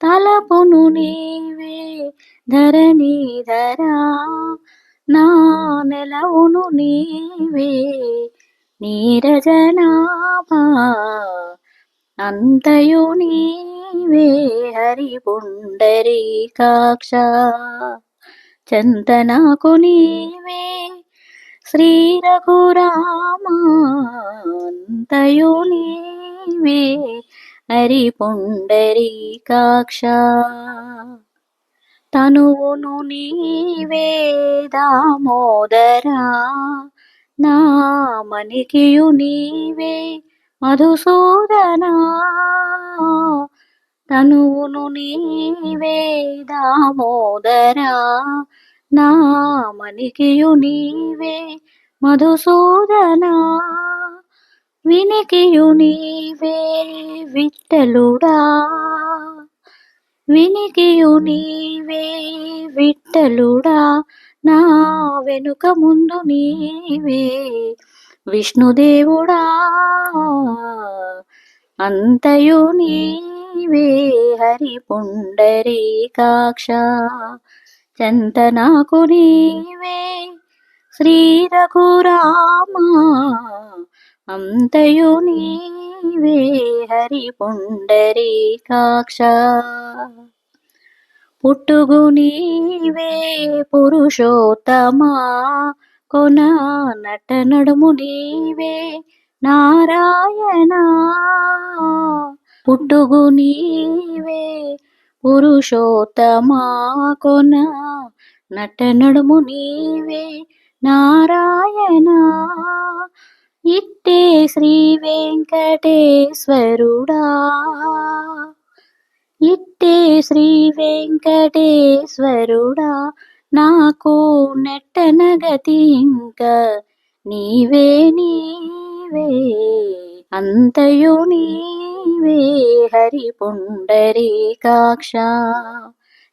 తలపును నీవే ధరణీధరా నా నెలవును నీవే నీరజనాభా అంతయు నీవే హరి పుండరీకాక్ష చంతనాకు నీవే శ్రీ రఘురామా అంతయు నీవే హరి పుండరీకాక్ష తనువును నీవే దామోదరా నా మణికియు నీవే మధుసూదనా. తనువును నీవే దామోదరా నా మణికియు నీవే మధుసూదనా. వినికియు నీవే విట్టలుడా? వినికియు నీవే విట్టలుడా? నా వెనుక ముందు నీవే విష్ణుదేవుడా? అంతయు నీవే హరి పుండరీకాక్ష చంతనాకు నీవే శ్రీ రఘురామా అంతయు నీవే హరి పుండరీకాక్ష పుట్టుగు నీవే పురుషోత్తమా. కొన నట నడుము నీవే నారాయణ. పుట్టుగు నీవే పురుషోత్తమా. కొన నట నడుము నీవే నారాయణ. ఇట్టే శ్రీ వెంకటేశ్వరుడా. ఇట్టే శ్రీ వెంకటేశ్వరుడా నాకు నెట్టనగతి ఇంక నీవే నీవే అంతయు నీవే హరి పుండరీకాక్ష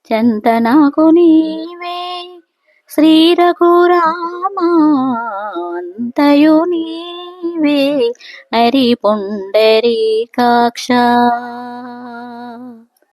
చంతనాకు నీవే శ్రీ రఘురామా అంతయు నీవే హరి పుండరీకాక్ష